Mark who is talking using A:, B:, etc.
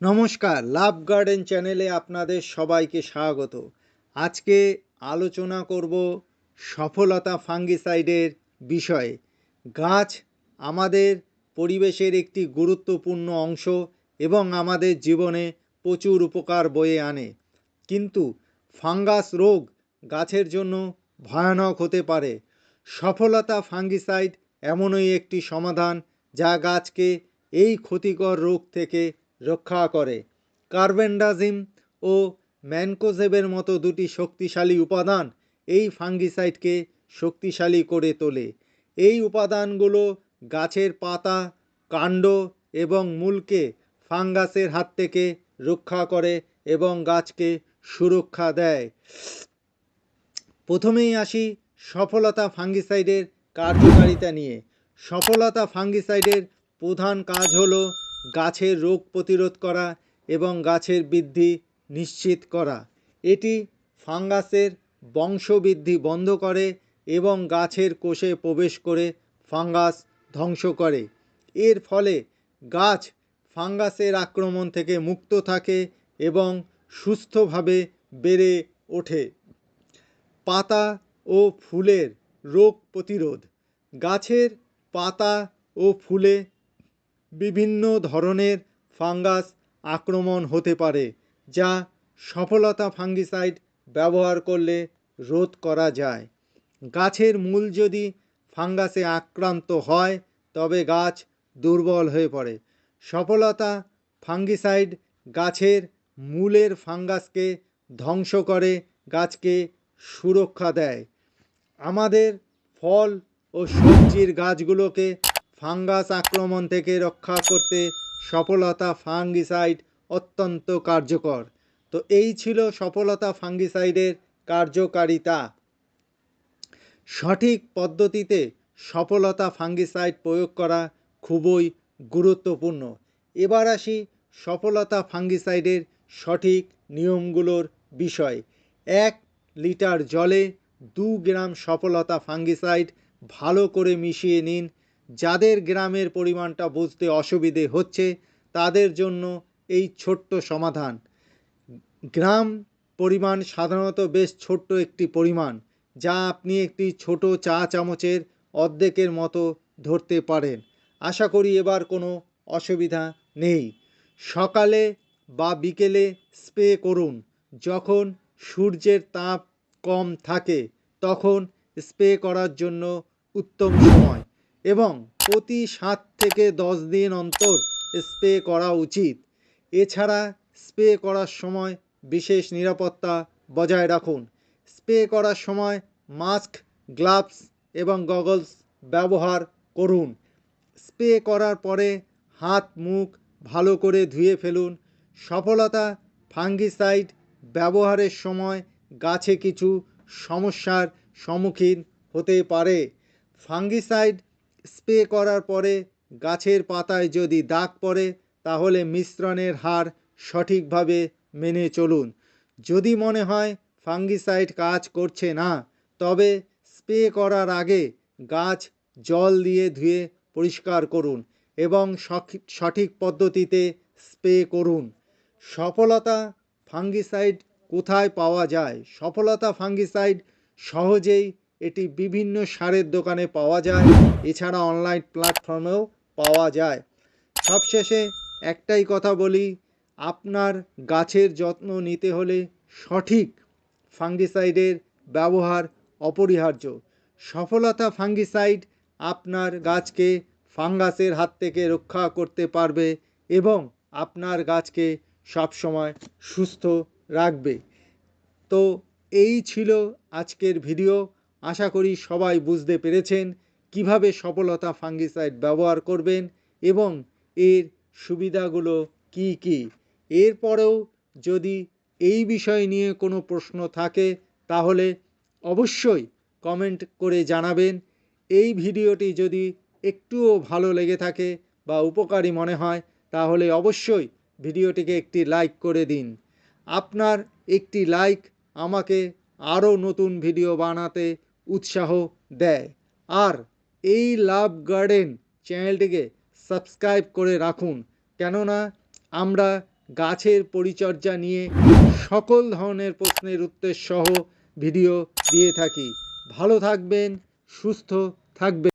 A: নমস্কার, লাভ গার্ডেন চ্যানেলে আপনাদের সবাইকে স্বাগত। আজকে আলোচনা করব সফলতা ফাঙ্গিসাইডের বিষয়ে। গাছ আমাদের পরিবেশের একটি গুরুত্বপূর্ণ অংশ এবং আমাদের জীবনে প্রচুর উপকার বয়ে আনে। কিন্তু ফাঙ্গাস রোগ গাছের জন্য ভয়ানক হতে পারে। সফলতা ফাঙ্গিসাইড এমনই একটি সমাধান যা গাছকে এই ক্ষতিকর রোগ থেকে রক্ষা করে। কার্বেন্ডাজিম ও ম্যানকোজেবের মতো দুটি শক্তিশালী উপাদান এই ফাঙ্গিসাইডকে শক্তিশালী করে তোলে। এই উপাদানগুলো গাছের পাতা, কাণ্ড এবং মূলকে ফাঙ্গাসের হাত থেকে রক্ষা করে এবং গাছকে সুরক্ষা দেয়। প্রথমেই আসি সফলতা ফাঙ্গিসাইডের কার্যকারিতা নিয়ে। সফলতা ফাঙ্গিসাইডের প্রধান কাজ হলো গাছের রোগ প্রতিরোধ করা এবং গাছের বৃদ্ধি নিশ্চিত করা। এটি ফাঙ্গাসের বংশবৃদ্ধি বন্ধ করে এবং গাছের কোষে প্রবেশ করে ফাঙ্গাস ধ্বংস করে। এর ফলে গাছ ফাঙ্গাসের আক্রমণ থেকে মুক্ত থাকে এবং সুস্থভাবে বেড়ে ওঠে। পাতা ও ফুলের রোগ প্রতিরোধ। গাছের পাতা ও ফুলে বিভিন্ন ধরনের ফাঙ্গাস আক্রমণ হতে পারে, যা সফলতা ফাঙ্গিসাইড ব্যবহার করলে রোধ করা যায়। গাছের মূল যদি ফাঙ্গাসে আক্রান্ত হয়, তবে গাছ দুর্বল হয়ে পড়ে। সফলতা ফাঙ্গিসাইড গাছের মূলের ফাঙ্গাসকে ধ্বংস করে, গাছকে সুরক্ষা দেয়। আমাদের ফল ও সবজির গাছগুলোকে ফাঙ্গাস আক্রমণ থেকে রক্ষা করতে সফলতা ফাঙ্গিসাইড অত্যন্ত কার্যকর। তো এই ছিল সফলতা ফাঙ্গিসাইডের কার্যকারিতা। সঠিক পদ্ধতিতে সফলতা ফাঙ্গিসাইড প্রয়োগ করা খুবই গুরুত্বপূর্ণ। এবার আসি সফলতা ফাঙ্গিসাইডের সঠিক নিয়মগুলোর বিষয়। এক লিটার জলে দু গ্রাম সফলতা ফাঙ্গিসাইড ভালো করে মিশিয়ে নিন যাদের গ্রামের পরিমাণটা বুঝতে অসুবিধে হচ্ছে, তাদের জন্য এই ছোট্ট সমাধান। গ্রাম পরিমাণ সাধারণত বেশ ছোট্ট একটি পরিমাণ, যা আপনি একটি ছোট চা চামচের অর্ধেকের মতো ধরতে পারেন। আশা করি এবার কোনো অসুবিধা নেই। সকালে বা বিকেলে স্প্রে করুন। যখন সূর্যের তাপ কম থাকে, তখন স্প্রে করার জন্য উত্তম সময়। এবং প্রতি সাত থেকে দশ দিন অন্তর স্প্রে করা উচিত। এছাড়া স্প্রে করার সময় বিশেষ নিরাপত্তা বজায় রাখুন। স্প্রে করার সময় মাস্ক, গ্লাভস এবং গগলস ব্যবহার করুন। স্প্রে করার পরে হাত, মুখ ভালো করে ধুয়ে ফেলুন। সফলতা ফাঙ্গিসাইড ব্যবহারের সময় গাছে কিছু সমস্যার সম্মুখীন হতে পারে। ফাঙ্গিসাইড স্প্রে করার পরে গাছের পাতায় যদি দাগ পড়ে, তাহলে মিশ্রণের হার সঠিকভাবে মেনে চলুন। যদি মনে হয় ফাঙ্গিসাইড কাজ করছে না, তবে স্প্রে করার আগে গাছ জল দিয়ে ধুয়ে পরিষ্কার করুন এবং সঠিক পদ্ধতিতে স্প্রে করুন। সফলতা ফাঙ্গিসাইড কোথায় পাওয়া যায়? সফলতা ফাঙ্গিসাইড সহজেই এটি বিভিন্ন সারের দোকানে পাওয়া যায়, এছাড়া অনলাইন প্ল্যাটফর্মেও পাওয়া যায়। সবশেষে একটাই কথা বলি, আপনার গাছের যত্ন নিতে হলে সঠিক ফাঙ্গিসাইডের ব্যবহার অপরিহার্য। সফলতা ফাঙ্গিসাইড আপনার গাছকে ফাঙ্গাসের হাত থেকে রক্ষা করতে পারবে এবং আপনার গাছকে সবসময় সুস্থ রাখবে। তো এই ছিল আজকের ভিডিও। আশা করি সবাই বুঝতে পেরেছেন কীভাবে সফলতা ফাঙ্গিসাইড ব্যবহার করবেন এবং এর সুবিধাগুলো কি কি। এরপরেও যদি এই বিষয় নিয়ে কোনো প্রশ্ন থাকে, তাহলে অবশ্যই কমেন্ট করে জানাবেন। এই ভিডিওটি যদি একটুও ভালো লেগে থাকে বা উপকারী মনে হয়, তাহলে অবশ্যই ভিডিওটিকে একটি লাইক করে দিন। আপনার একটি লাইক আমাকে আরও নতুন ভিডিও বানাতে উৎসাহ দেয়। আর এই লাভ গার্ডেন চ্যানেলটিকে সাবস্ক্রাইব করে রাখুন, কেননা আমরা গাছের পরিচর্যা নিয়ে সকল ধরনের প্রশ্নের উত্তর সহ ভিডিও দিয়ে থাকি। ভালো থাকবেন, সুস্থ থাকবেন।